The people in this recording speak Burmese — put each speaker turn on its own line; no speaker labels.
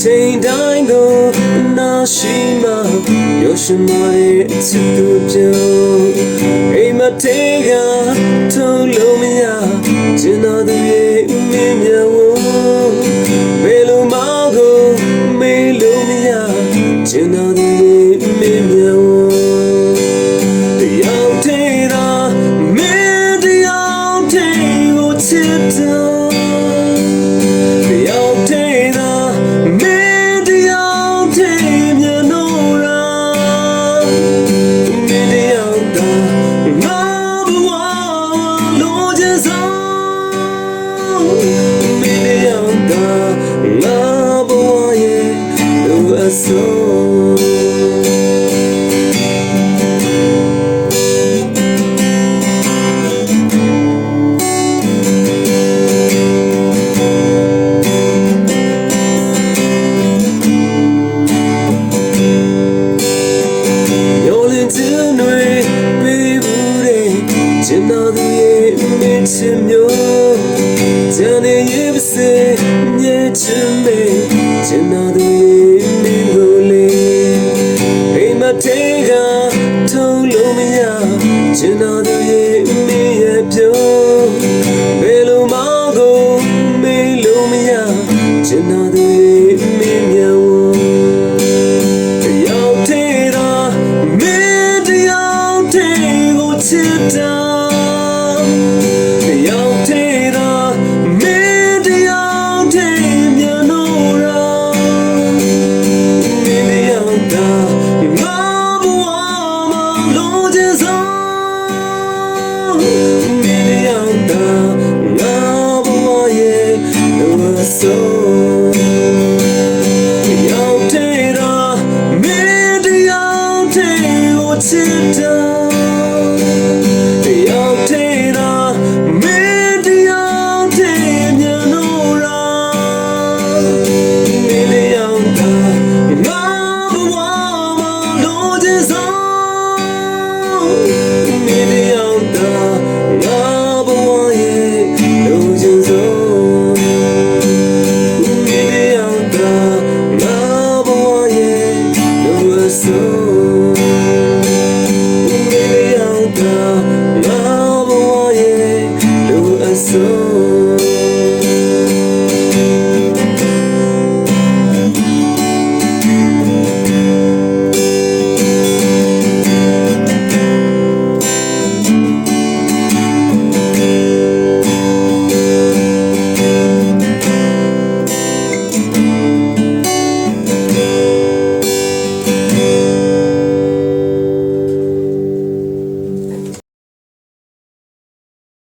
ချိန်တိုင်းကိုအနာရှိမှရောရှိမှရဲ့အချစ်သူပြောအိမ်မတေးကထုံလို့မရကျင်တော်သူရဲ့ဥမင်းမြဝဘယ်လိုမှကိုမေးလို့မရကျင်တော်သူရဲ့ဥမင်းမြဝတယောက်သေးတာမင်းတယောက်သေးကိုချစ်တော် တယောက်သာငါဘဝရဲ့လိုအပ် လို့မရကျင်တော်သူရဲ့မင်းရဲ့ပြောဘယ်လိုမှကိုမေးလို့မရကျင်တော်သူရဲ့မင်းမြောင်တယောက်တည်းသာမင်းတယောက်တည်းကိုချစ်တာတ